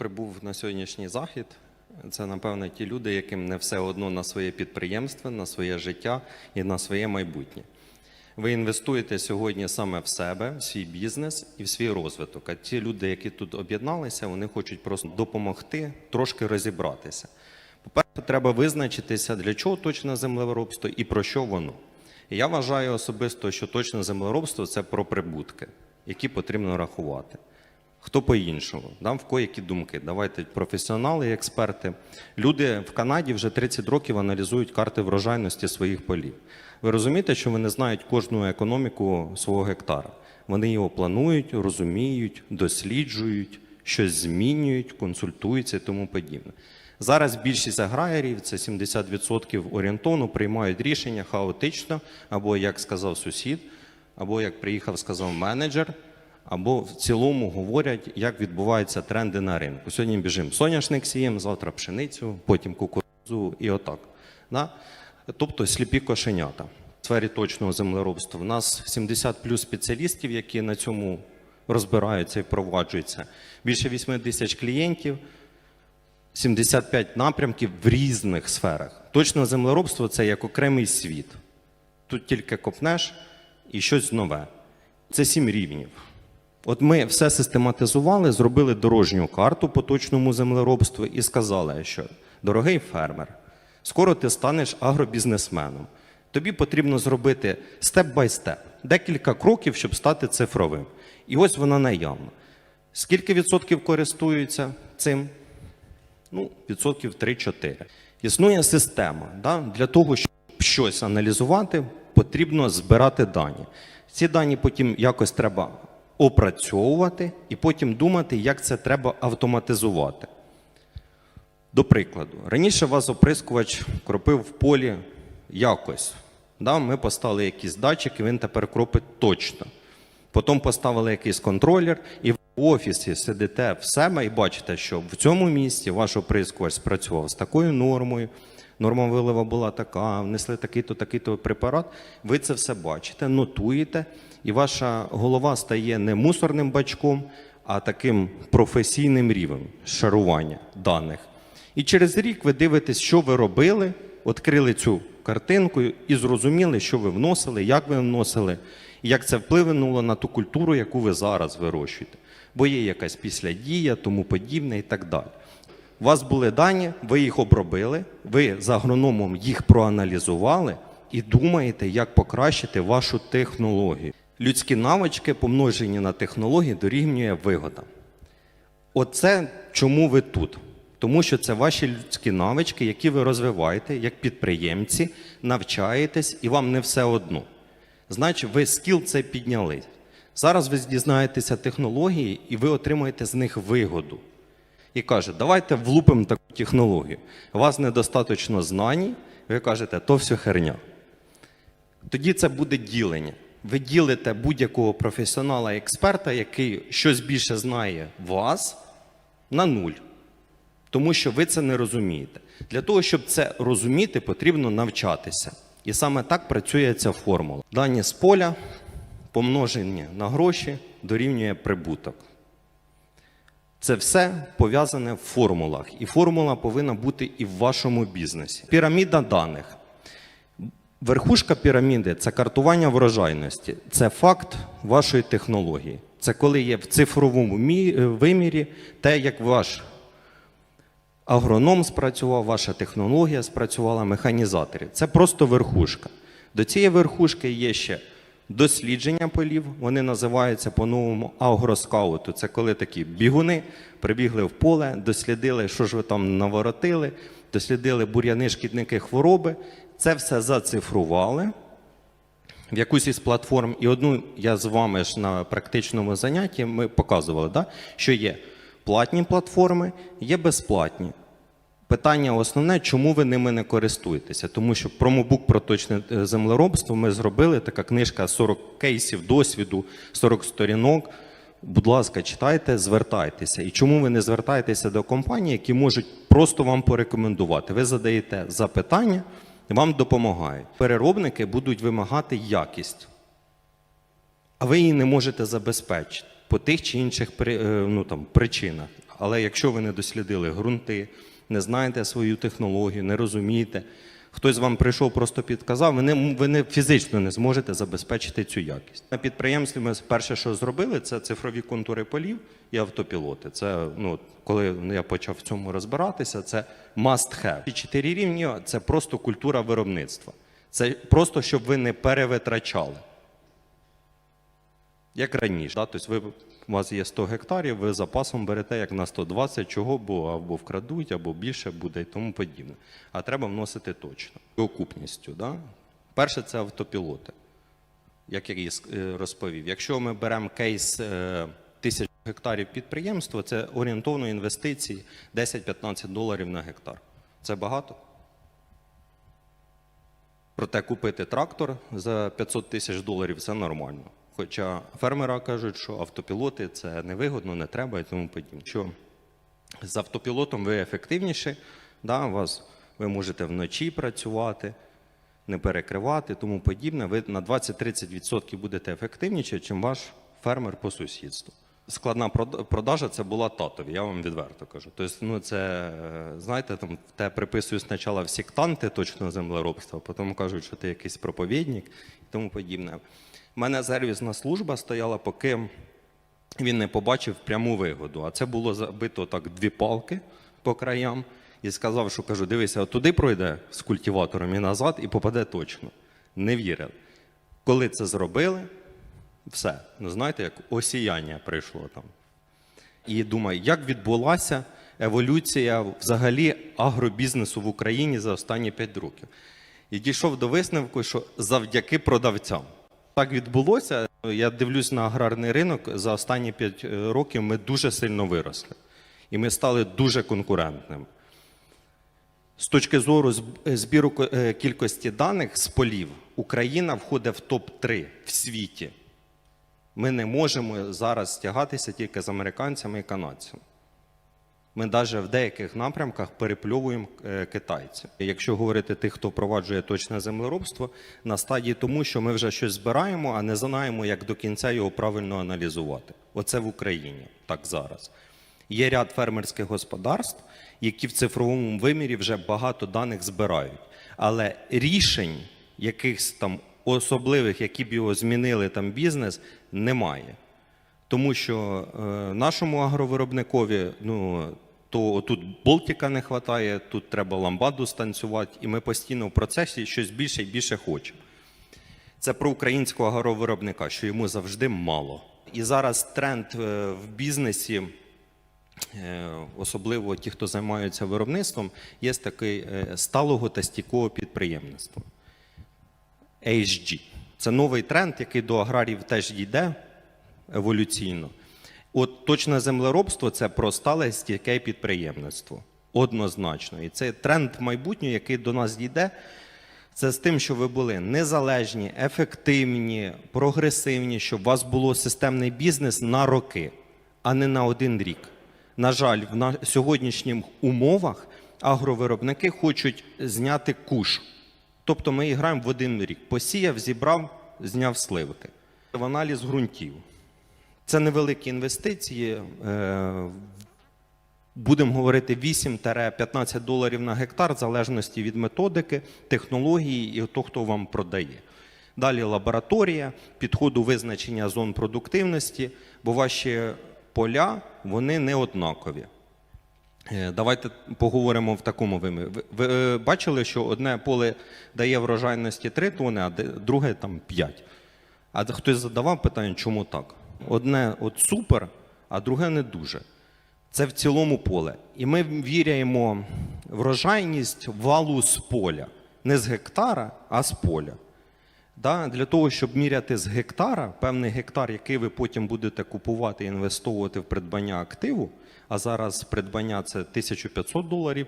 прибув на сьогоднішній захід, це напевно ті люди, яким не все одно на своє підприємство, на своє життя і на своє майбутнє. Ви інвестуєте сьогодні саме в себе, в свій бізнес і в свій розвиток. А ті люди, які тут об'єдналися, вони хочуть просто допомогти, трошки розібратися. По-перше, треба визначитися, для чого точне землеробство і про що воно. І я вважаю особисто, що точне землеробство це про прибутки, які потрібно рахувати. Хто по-іншому, да? в кого які думки. Давайте професіонали і експерти. Люди в Канаді вже 30 років аналізують карти врожайності своїх полів. Ви розумієте, що вони знають кожну економіку свого гектара. Вони його планують, розуміють, досліджують, щось змінюють, консультуються і тому подібне. Зараз більшість аграріїв, це 70% орієнтовно, приймають рішення хаотично, або як сказав сусід, або як приїхав, сказав менеджер, або в цілому говорять, як відбуваються тренди на ринку. Сьогодні біжимо соняшник сіємо, завтра пшеницю, потім кукурудзу і отак. Да? Тобто сліпі кошенята. В сфері точного землеробства. У нас 70 плюс спеціалістів, які на цьому розбираються і впроваджуються. Більше 8 тисяч клієнтів, 75 напрямків в різних сферах. Точне землеробство це як окремий світ. Тут тільки копнеш і щось нове. Це сім рівнів. От ми все систематизували, зробили дорожню карту по точному землеробству і сказали, що дорогий фермер, скоро ти станеш агробізнесменом. Тобі потрібно зробити степ-бай-степ, декілька кроків, щоб стати цифровим. І ось вона наявна. Скільки відсотків користуються цим? Ну, відсотків 3-4. Існує система. Да? Для того, щоб щось аналізувати, потрібно збирати дані. Ці дані потім якось треба опрацьовувати і потім думати, як це треба автоматизувати. До прикладу, раніше вас оприскувач кропив в полі якось. Да? Ми поставили якийсь датчик, і він тепер кропить точно. Потім поставили якийсь контролер, і в офісі сидите в себе і бачите, що в цьому місці ваш оприскувач спрацював з такою нормою. Норма вилива була така, внесли такий-то, такий-то препарат. Ви це все бачите, нотуєте, і ваша голова стає не мусорним бачком, а таким професійним рівнем шарування даних. І через рік ви дивитесь, що ви робили, відкрили цю картинку і зрозуміли, що ви вносили, як ви вносили, і як це впливнуло на ту культуру, яку ви зараз вирощуєте. Бо є якась післядія, тому подібне і так далі. У вас були дані, ви їх обробили, ви з агрономом їх проаналізували і думаєте, як покращити вашу технологію. Людські навички, помножені на технології, дорівнює вигода. Оце чому ви тут? Тому що це ваші людські навички, які ви розвиваєте як підприємці, навчаєтесь, і вам не все одно. Значить, ви скіл це підняли. Зараз ви дізнаєтеся технології, і ви отримаєте з них вигоду. І каже, давайте влупимо таку технологію. У вас недостатньо знань, ви кажете, то все херня. Тоді це буде ділення. Ви ділите будь-якого професіонала експерта, який щось більше знає вас, на нуль. Тому що ви це не розумієте. Для того, щоб це розуміти, потрібно навчатися. І саме так працює ця формула. Дані з поля, помножені на гроші, дорівнює прибуток. Це все пов'язане в формулах. І формула повинна бути і в вашому бізнесі. Піраміда даних. Верхушка піраміди це картування врожайності, це факт вашої технології. Це коли є в цифровому е, вимірі те, як ваш агроном спрацював, ваша технологія спрацювала, механізаторів. Це просто верхушка. До цієї верхушки є ще дослідження полів, вони називаються по-новому агроскауту. Це коли такі бігуни прибігли в поле, дослідили, що ж ви там наворотили, дослідили бур'яни, шкідники, хвороби. Це все зацифрували в якусь із платформ, і одну я з вами ж на практичному занятті ми показували, да? що є платні платформи, є безплатні. Питання основне, чому ви ними не користуєтеся? Тому що промобук про точне е, землеробство ми зробили, така книжка 40 кейсів досвіду, 40 сторінок. Будь ласка, читайте, звертайтеся. І чому ви не звертаєтеся до компаній, які можуть просто вам порекомендувати? Ви задаєте запитання, вам допомагають. Переробники будуть вимагати якість, а ви її не можете забезпечити по тих чи інших е, ну, там, причинах. Але якщо ви не дослідили ґрунти, не знаєте свою технологію, не розумієте, хтось вам прийшов, просто підказав, ви не, ви не фізично не зможете забезпечити цю якість. На підприємстві ми перше, що зробили, це цифрові контури полів і автопілоти. Це ну, коли я почав в цьому розбиратися, це must have. І чотири рівні це просто культура виробництва. Це просто щоб ви не перевитрачали. Як раніше, да? тобто ви, у вас є 100 гектарів, ви запасом берете як на 120, чого бо або вкрадуть, або більше буде і тому подібне. А треба вносити точно. Окупністю. Да? Перше це автопілоти, як я е, розповів. Якщо ми беремо кейс е, тисяч гектарів підприємства, це орієнтовно інвестиції 10-15 доларів на гектар. Це багато? Проте купити трактор за 500 тисяч доларів це нормально. Хоча фермера кажуть, що автопілоти це невигодно, не треба і тому подібне. Що з автопілотом ви ефективніші, да, вас, ви можете вночі працювати, не перекривати, тому подібне. Ви на 20-30% будете ефективніші, чим ваш фермер по сусідству. Складна продажа це була татові, я вам відверто кажу. Тобто, ну це, е, знаєте, там те приписують спочатку всі сектанти точно землеробства, потім кажуть, що ти якийсь проповідник і тому подібне. У мене сервісна служба стояла, поки він не побачив пряму вигоду. А це було забито так дві палки по краям і сказав, що кажу, дивися, туди пройде з культиватором і назад, і попаде точно. Не вірили. Коли це зробили, все. Ну знаєте, як осіяння прийшло там. І думаю, як відбулася еволюція взагалі агробізнесу в Україні за останні 5 років. І дійшов до висновку, що завдяки продавцям. Так відбулося. Я дивлюсь на аграрний ринок. За останні 5 років ми дуже сильно виросли. І ми стали дуже конкурентними. З точки зору збіру е, кількості даних з полів, Україна входить в топ-3 в світі. Ми не можемо зараз стягатися тільки з американцями і канадцями. Ми навіть в деяких напрямках перепльовуємо е, китайців. Якщо говорити тих, хто впроваджує точне землеробство, на стадії тому, що ми вже щось збираємо, а не знаємо, як до кінця його правильно аналізувати. Оце в Україні так зараз. Є ряд фермерських господарств, які в цифровому вимірі вже багато даних збирають. Але рішень якихось там особливих, які б його змінили там бізнес, немає. Тому що е, нашому агровиробникові, ну то тут болтика не вистачає, тут треба ламбаду станцювати, і ми постійно в процесі щось більше і більше хочемо. Це про українського агровиробника, що йому завжди мало. І зараз тренд е, в бізнесі, е, особливо ті, хто займаються виробництвом, є такий сталого та стійкого підприємництва. HG. Це новий тренд, який до аграрів теж йде еволюційно. От точне землеробство це про стале стійке підприємництво. Однозначно. І це тренд майбутнього, який до нас дійде. Це з тим, що ви були незалежні, ефективні, прогресивні, щоб у вас було системний бізнес на роки, а не на один рік. На жаль, в на сьогоднішніх умовах агровиробники хочуть зняти куш. Тобто ми граємо в один рік. Посіяв, зібрав, зняв сливки. В аналіз ґрунтів. Це невеликі інвестиції. е, Будемо говорити 8-15 доларів на гектар, в залежності від методики, технології і того, хто вам продає. Далі лабораторія, підходу визначення зон продуктивності, бо ваші поля вони не однакові. Е, Давайте поговоримо в такому вимірі. Ви, е, бачили, що одне поле дає врожайності 3 тони, а друге там 5. А хтось задавав питання, чому так? Одне от супер, а друге не дуже. Це в цілому поле. І ми віряємо врожайність валу з поля. Не з гектара, а з поля. Да, для того, щоб міряти з гектара, певний гектар, який ви потім будете купувати і інвестовувати в придбання активу, а зараз придбання це 1500 доларів.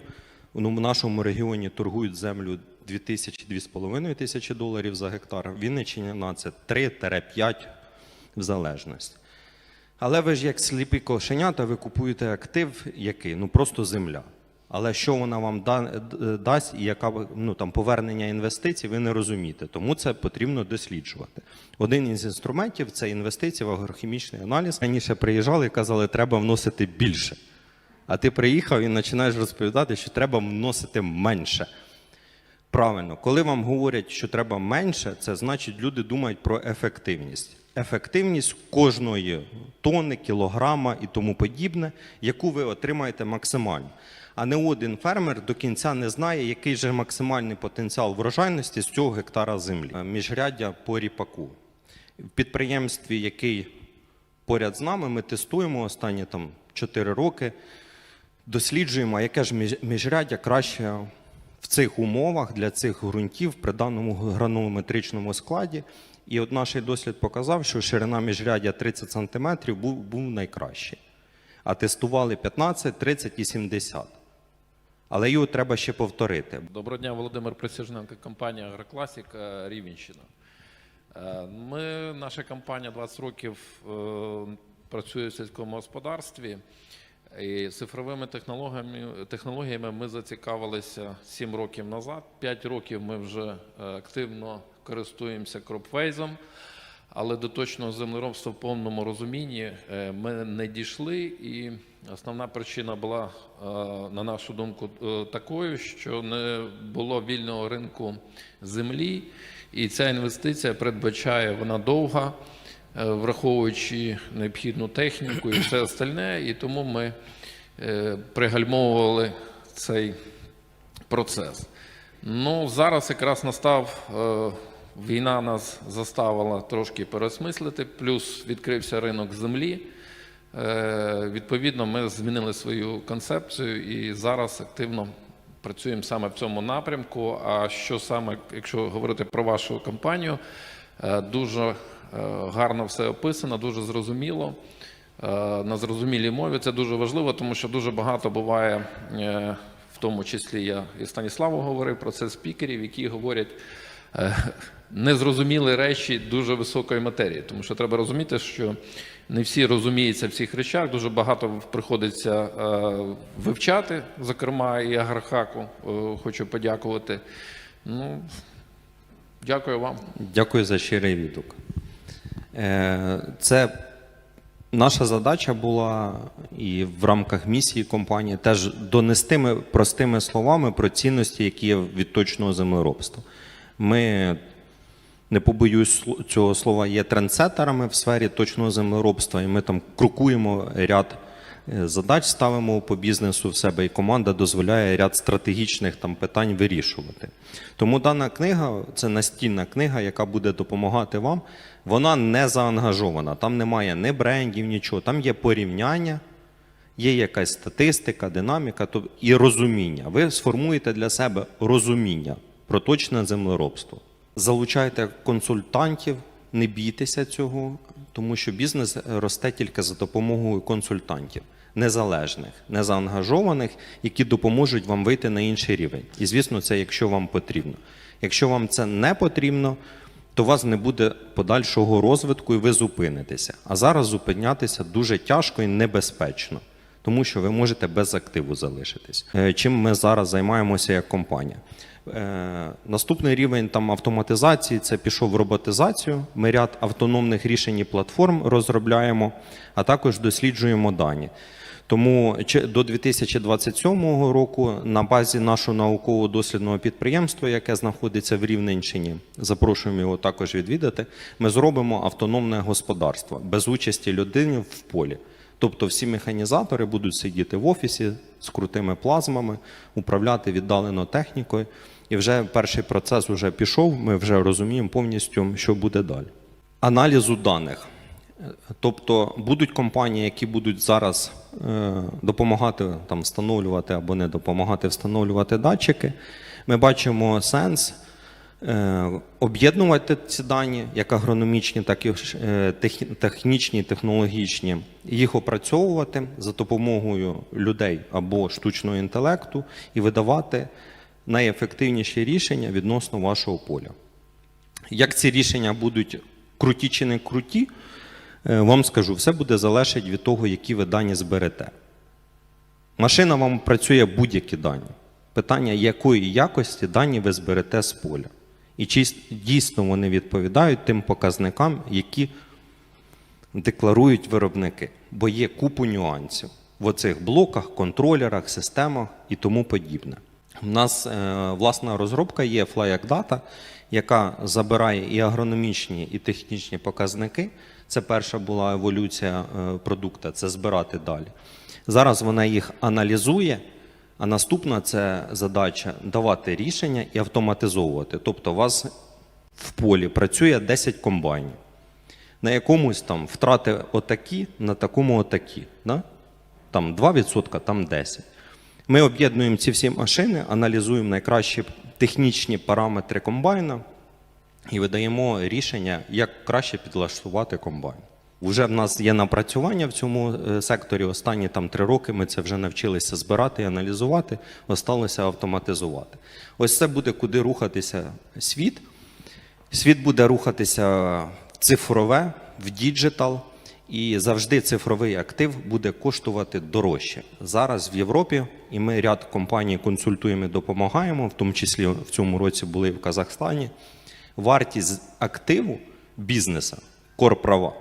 Ну, в нашому регіоні торгують землю 2000-2500 тисячі доларів за гектар. В Вінниччині на це 3-5 в залежності. Але ви ж як сліпі кошенята, ви купуєте актив, який? Ну просто земля. Але що вона вам да- дасть і яка ну, там, повернення інвестицій, ви не розумієте. Тому це потрібно досліджувати. Один із інструментів це інвестиції в агрохімічний аналіз. Раніше приїжджали і казали, треба вносити більше. А ти приїхав і починаєш розповідати, що треба вносити менше. Правильно, коли вам говорять, що треба менше, це значить, люди думають про ефективність. Ефективність кожної тони, кілограма і тому подібне, яку ви отримаєте максимально. А не один фермер до кінця не знає, який же максимальний потенціал врожайності з цього гектара землі. Е, Міжряддя по ріпаку. В підприємстві, який поряд з нами, ми тестуємо останні там 4 роки досліджуємо, яке ж між- міжряддя краще в цих умовах для цих ґрунтів при даному гранулометричному складі. І от наш дослід показав, що ширина міжряддя 30 см був, був найкращий. А тестували 15, 30 і 70. Але його треба ще повторити. Доброго дня, Володимир Присяжненко, компанія Агрокласік е, Рівенщина. Е, Ми, наша компанія 20 років е, працює в сільському господарстві. І цифровими технологіями, технологіями ми зацікавилися 7 років назад. 5 років ми вже активно користуємося кропфейзом. Але до точного землеробства в повному розумінні е, ми не дійшли, і основна причина була, е, на нашу думку, е, такою, що не було вільного ринку землі, і ця інвестиція передбачає вона довга, враховуючи необхідну техніку і все остальне, і тому ми пригальмовували цей процес. Ну, зараз якраз настав війна нас заставила трошки переосмислити, плюс відкрився ринок землі. Е, відповідно, ми змінили свою концепцію і зараз активно працюємо саме в цьому напрямку. А що саме, якщо говорити про вашу компанію, е, дуже е, гарно все описано, дуже зрозуміло. На зрозумілій мові це дуже важливо, тому що дуже багато буває, в тому числі я і Станіславу говорив про це спікерів, які говорять незрозумілі речі дуже високої матерії. Тому що треба розуміти, що не всі розуміються в цих речах. Дуже багато приходиться е, вивчати, зокрема, і Агрохаку е, хочу подякувати. Ну, дякую вам. Дякую за щирий відгук. Е, Це наша задача була і в рамках місії компанії теж донести ми простими словами про цінності, які є від точного землеробства. Ми, не побоюсь цього слова, є трендсеттерами в сфері точного землеробства, і ми там крокуємо ряд е, задач, ставимо по бізнесу в себе, і команда дозволяє ряд стратегічних там питань вирішувати. Тому дана книга це настільна книга, яка буде допомагати вам. Вона не заангажована, там немає ні брендів, нічого. Там є порівняння, є якась статистика, динаміка і розуміння. Ви сформуєте для себе розуміння про точне землеробство. Залучайте консультантів, не бійтеся цього, тому що бізнес росте тільки за допомогою консультантів, незалежних, незаангажованих, які допоможуть вам вийти на інший рівень. І звісно, це якщо вам потрібно. Якщо вам це не потрібно, то у вас не буде подальшого розвитку і ви зупинитеся. А зараз зупинятися дуже тяжко і небезпечно, тому що ви можете без активу залишитись. Е, Чим ми зараз займаємося як компанія? Е, Наступний рівень там автоматизації це пішов в роботизацію. Ми ряд автономних рішень і платформ розробляємо, а також досліджуємо дані. Тому до 2027 року на базі нашого науково-дослідного підприємства, яке знаходиться в Рівненщині, запрошуємо його також відвідати. Ми зробимо автономне господарство без участі людини в полі. Тобто всі механізатори будуть сидіти в офісі з крутими плазмами, управляти віддалено технікою. І вже перший процес вже пішов. Ми вже розуміємо повністю, що буде далі. Аналізу даних. Тобто будуть компанії, які будуть зараз е, допомагати там, встановлювати або не допомагати встановлювати датчики. Ми бачимо сенс об'єднувати ці дані, як агрономічні, так і е, тех- технічні, технологічні, їх опрацьовувати за допомогою людей або штучного інтелекту і видавати найефективніші рішення відносно вашого поля. Як ці рішення будуть круті чи не круті, е, вам скажу, все буде залежати від того, які ви дані зберете. Машина вам працює будь-які дані. Питання, якої якості дані ви зберете з поля. І чи дійсно вони відповідають тим показникам, які декларують виробники. Бо є купу нюансів. в оцих блоках, контролерах, системах і тому подібне. У нас е, власна розробка є Flyac Data, яка забирає і агрономічні, і технічні показники. Це перша була еволюція е, продукту, це збирати далі. Зараз вона їх аналізує, а наступна це задача давати рішення і автоматизовувати. Тобто, у вас в полі працює 10 комбайнів. На якомусь там втрати отакі, на такому отакі. Да? Там 2%, там 10%. Ми об'єднуємо ці всі машини, аналізуємо найкращі технічні параметри комбайна і видаємо рішення, як краще підлаштувати комбайн. Вже в нас є напрацювання в цьому е, секторі. Останні там три роки ми це вже навчилися збирати і аналізувати, осталося автоматизувати. Ось це буде куди рухатися світ. Світ буде рухатися в цифрове, в діджитал, і завжди цифровий актив буде коштувати дорожче. Зараз в Європі, і ми ряд компаній консультуємо і допомагаємо, в тому числі в цьому році були в Казахстані. Вартість активу бізнеса, корправа,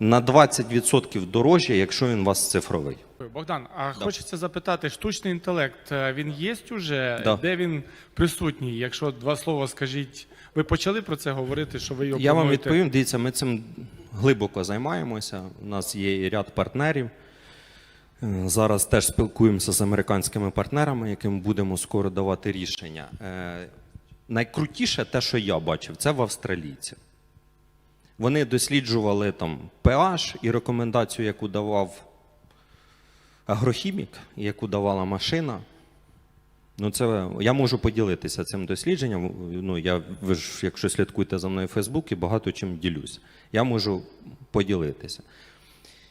на 20% дорожче, якщо він у вас цифровий. Богдан, а хочеться запитати, штучний інтелект е, він є уже? Да. Де він присутній? Якщо два слова скажіть, ви почали про це говорити, що ви його Я вам відповім. Дивіться, ми цим глибоко займаємося. У нас є і ряд партнерів. Е, Зараз теж спілкуємося з американськими партнерами, яким будемо скоро давати рішення. Е, Найкрутіше те, що я бачив, це в австралійців. Вони досліджували там pH і рекомендацію, яку давав агрохімік, яку давала машина. Ну, це я можу поділитися цим дослідженням. Ну, я, ви ж, якщо слідкуєте за мною в Фейсбуці, багато чим ділюсь. Я можу поділитися.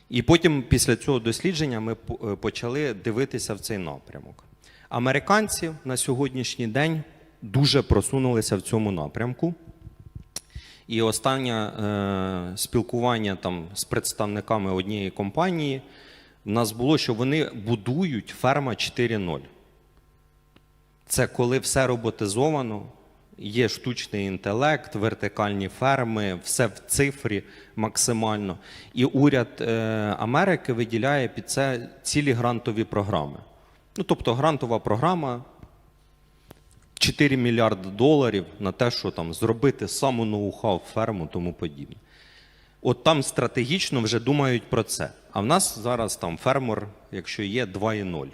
І потім, після цього дослідження, ми е, почали дивитися в цей напрямок. Американці на сьогоднішній день дуже просунулися в цьому напрямку. І останнє е, спілкування там з представниками однієї компанії в нас було, що вони будують ферма 4.0. Це коли все роботизовано, є штучний інтелект, вертикальні ферми, все в цифрі максимально. І уряд е, Америки виділяє під це цілі грантові програми. Ну, тобто грантова програма 4 мільярди доларів на те, що там зробити саму ноу-хау ферму, тому подібне. От там стратегічно вже думають про це. А в нас зараз там фермер, якщо є 2,0.